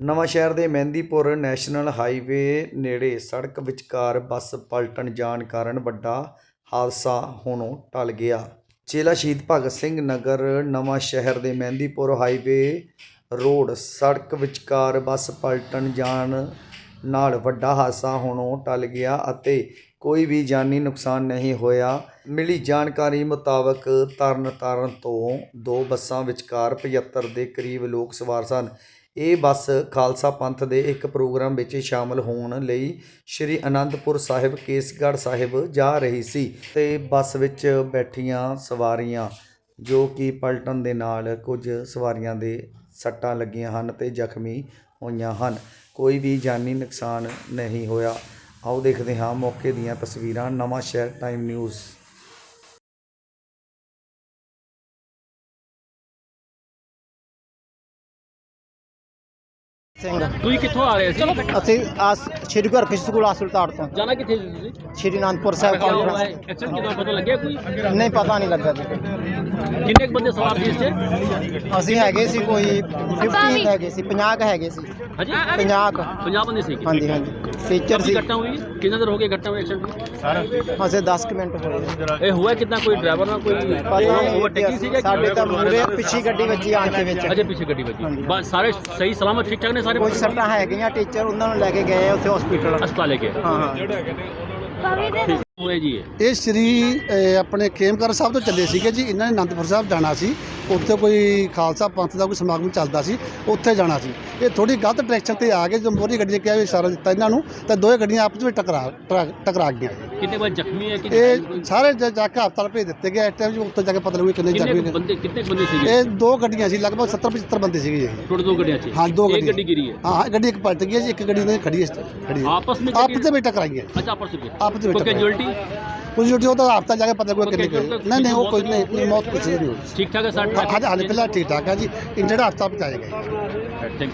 ਨਵਾਂ ਸ਼ਹਿਰ ਦੇ ਮਹਿੰਦੀਪੁਰ ਨੈਸ਼ਨਲ ਹਾਈਵੇ ਨੇੜੇ ਸੜਕ ਵਿਚਕਾਰ ਬੱਸ ਪਲਟਣ ਜਾਣ ਕਾਰਨ ਵੱਡਾ ਹਾਦਸਾ ਹੋਣੋਂ ਟਲ ਗਿਆ। ਚੇਲਾ ਸ਼ਹੀਦ ਭਗਤ ਸਿੰਘ ਨਗਰ ਨਵਾਂ ਸ਼ਹਿਰ ਦੇ ਮਹਿੰਦੀਪੁਰ ਹਾਈਵੇ ਰੋਡ ਸੜਕ ਵਿਚਕਾਰ ਬੱਸ ਪਲਟਣ ਜਾਣ ਨਾਲ ਵੱਡਾ ਹਾਦਸਾ ਹੋਣੋਂ ਟਲ ਗਿਆ ਅਤੇ ਕੋਈ ਵੀ ਜਾਨੀ ਨੁਕਸਾਨ ਨਹੀਂ ਹੋਇਆ। ਮਿਲੀ ਜਾਣਕਾਰੀ ਮੁਤਾਬਕ ਤਰਨਤਾਰਨ ਤੋਂ ਦੋ ਬੱਸਾਂ ਵਿਚਕਾਰ 75 ਦੇ ਕਰੀਬ ਲੋਕ ਸਵਾਰ ਸਨ। ਇਹ ਬੱਸ ਖਾਲਸਾ ਪੰਥ ਦੇ ਇੱਕ ਪ੍ਰੋਗਰਾਮ ਵਿੱਚ ਸ਼ਾਮਲ ਹੋਣ ਲਈ ਸ਼੍ਰੀ ਅਨੰਦਪੁਰ ਸਾਹਿਬ, ਕੇਸਗੜ੍ਹ ਸਾਹਿਬ ਜਾ ਰਹੀ ਸੀ ਤੇ ਬੱਸ ਵਿੱਚ ਬੈਠੀਆਂ ਸਵਾਰੀਆਂ, ਜੋ ਕਿ ਪਲਟਣ ਦੇ ਨਾਲ ਕੁਝ ਸਵਾਰੀਆਂ ਦੇ ਸੱਟਾਂ ਲੱਗੀਆਂ ਹਨ ਤੇ ਜ਼ਖਮੀ ਹੋਈਆਂ ਹਨ। ਕੋਈ ਵੀ ਜਾਨੀ ਨੁਕਸਾਨ ਨਹੀਂ ਹੋਇਆ। ਆਓ ਦੇਖਦੇ ਹਾਂ ਮੌਕੇ ਦੀਆਂ ਤਸਵੀਰਾਂ ਨਵਾਂ ਸ਼ਹਿਰ ਟਾਈਮ ਨਿਊਜ਼। ਸਿੰਘ। ਤੁਸੀਂ ਕਿੱਥੋਂ ਆ ਰਹੇ ਸੀ ਅਸੀਂ ਆਸ ਸ਼੍ਰੀ ਗੁਰੂ ਹਰਕ੍ਰਿਸ਼ਨ ਸਕੂਲ ਹਸਪਤਾਲ ਤੋਂ। ਜਾਣਾ ਕਿੱਥੇ ਸੀ ਤੁਸੀਂ? ਸ਼੍ਰੀ ਅਨੰਦਪੁਰ ਸਾਹਿਬ ਕਾਨਫਰੰਸ ਅੱਛਾ ਕਿਦੋਂ ਪਤਾ ਲੱਗਿਆ ਕੋਈ? ਨਹੀਂ ਪਤਾ ਨਹੀਂ ਲੱਗਾ ਜੀ। ਕਿੰਨੇ ਕੁ ਬੰਦੇ ਸਵਾਰ ਸੀ ਇਸ 'ਚ? ਅਸੀਂ ਹੈਗੇ ਸੀ ਕੋਈ 50 ਹੈਗੇ ਸੀ 50 ਕੁ ਹੈਗੇ ਸੀ। ਹਾਂਜੀ? 50 ਕੁ। 50 ਬੰਦੇ ਸੀ? ਹਾਂਜੀ ਹਾਂਜੀ। ਟੀਚਰ ਸੀ। ਘਟਨਾ ਹੋਈ ਕਿੰਨਾ ਦਰ ਹੋ ਗਿਆ ਘਟਨਾ ਹੋਈ ਐਕਸੀਡੈਂਟ ਅਸੀਂ 10 ਕੁ ਮਿੰਟ ਹੋਏ। ਇਹ ਹੋਇਆ ਕਿਦਾਂ ਕੋਈ ਡਰਾਈਵਰ ਨਾਲ ਕੋਈ ਪਤਾ ਨਹੀਂ ਸਾਡੇ ਤਾਂ ਮੂਰੇ ਪਿੱਛੇ ਗੱਡੀ ਵੱਜੀ ਆਣ ਕੇ ਵਿੱਚ। ਅਜੇ ਪਿੱਛੇ ਗੱਡੀ ਵੱਜੀ। ਬਸ ਸਾਰੇ ਸਹੀ ਸਲਾਮਤ ਠੀਕ ਠਾਕ ਨੇ ਸਾਰੇ ਕੁਝ ਸੱਟਾਂ ਹੈਗੀਆਂ ਟੀਚਰ ਉਹਨਾਂ ਨੂੰ ਲੈ ਕੇ ਗਏ ਉੱਥੇ ਹਸਪੀਟਲ ਹਸਪਤਾਲ ਲੈ ਕੇ ਹਾਂ ਹਾਂ। ਹੋਏ ਜੀ ਇਹ। ਇਹ ਸ਼੍ਰੀ ਅਹ, ਆਪਣੇ ਖੇਮਕਰ ਸਾਹਿਬ ਤੋਂ ਚੱਲੇ ਸੀਗੇ ਜੀ। ਇਹਨਾਂ ਨੇ ਅਨੰਦਪੁਰ ਸਾਹਿਬ ਜਾਣਾ ਸੀ। ਉੱਥੇ ਕੋਈ ਖਾਲਸਾ ਪੰਥ ਦਾ ਕੋਈ ਸਮਾਗਮ ਚੱਲਦਾ ਸੀ ਉੱਥੇ ਜਾਣਾ ਸੀ। ਇਹ ਥੋੜੀ ਗਲਤ ਡਾਇਰੈਕਸ਼ਨ ਤੇ ਆ ਗਏ। ਜੋ ਮੋਰੀ ਗੱਡੀ ਨੇ ਕਿਹਾ ਵੀ ਇਸ਼ਾਰਾ ਦਿੱਤਾ ਇਹਨਾਂ ਨੂੰ ਤਾਂ ਦੋਵੇਂ ਗੱਡੀਆਂ ਆਪਸ ਵਿੱਚ ਟਕਰਾ ਟਰਾ- ਟਕਰਾ ਗਈਆਂ। ਕਿੰਨੇ ਬੰਦੇ ਜ਼ਖਮੀ ਹੈ ਇਹ ਕਿੰਨੇ ਸਾਰੇ ਜਾ ਜਾ ਕੇ ਹਸਪਤਾਲ ਭੇਜ ਦਿੱਤੇ ਗਏ। ਇਸ ਟਾਈਮ ਜੀ ਉੱਥੇ ਜਾ ਕੇ ਪਤਾ ਲੱਗੂ ਕਿੰਨੇ ਜ਼ਖਮੀ ਨੇ। ਬੰਦੇ ਕਿੰਨੇ ਬੰਦੇ ਸੀਗੇ? ਇਹ ਦੋ ਗੱਡੀਆਂ ਸੀ ਲਗਭਗ 70 75 ਬੰਦੇ ਸੀਗੇ ਜੀ ਦੋ ਗੱਡੀਆਂ 'ਚ? ਹਾਂ ਦੋ ਇੱਕ ਗੱਡੀਆਂ। ਗੱਡੀ ਗਿਰੀ ਹੈ? ਹਾਂ ਗੱਡੀ ਇੱਕ ਪਲਟ ਗਈ ਹੈ ਜੀ ਇੱਕ ਗੱਡੀ ਨੇ ਖੜੀ ਹੈ ਖੜੀ ਹੈ। ਆਪਸ ਵਿੱਚ ਆਪਸ ਦੇ ਵਿੱਚ ਟਕਰਾਈ ਹੈ ਅੱਛਾ ਆਪਸ ਵਿੱਚ। ਆਪਸ ਵਿੱਚ ਕੋਈ ਟਕਰਾਈ ਕੈਜੁਅਲਟੀ ਕੁਝ ਜੋ ਤਾਂ ਹਸਪਤਾਲ ਜਾ ਕੇ ਪਤਾ ਲੱਗੂ ਕਿੰਨੇ ਕੁ- ਕੋਈ ਨਹੀਂ ਨਹੀਂ ਉਹ ਕੋਈ ਨਹੀਂ ਨਹੀਂ, ਮੌਤ ਕੁਛ ਨਹੀਂ ਹੋਈ। ਠੀਕ ਠਾਕ ਹੈ ਸਾਡੇ ਹਾਂ ਹਾਲੇ ਫਿਲਹਾਲ ਠੀਕ ਠਾਕ ਹੈ ਜੀ। ਇੰਜਰਡ ਹਸਪਤਾਲ ਪਹੁੰਚਾਏ ਗਏ।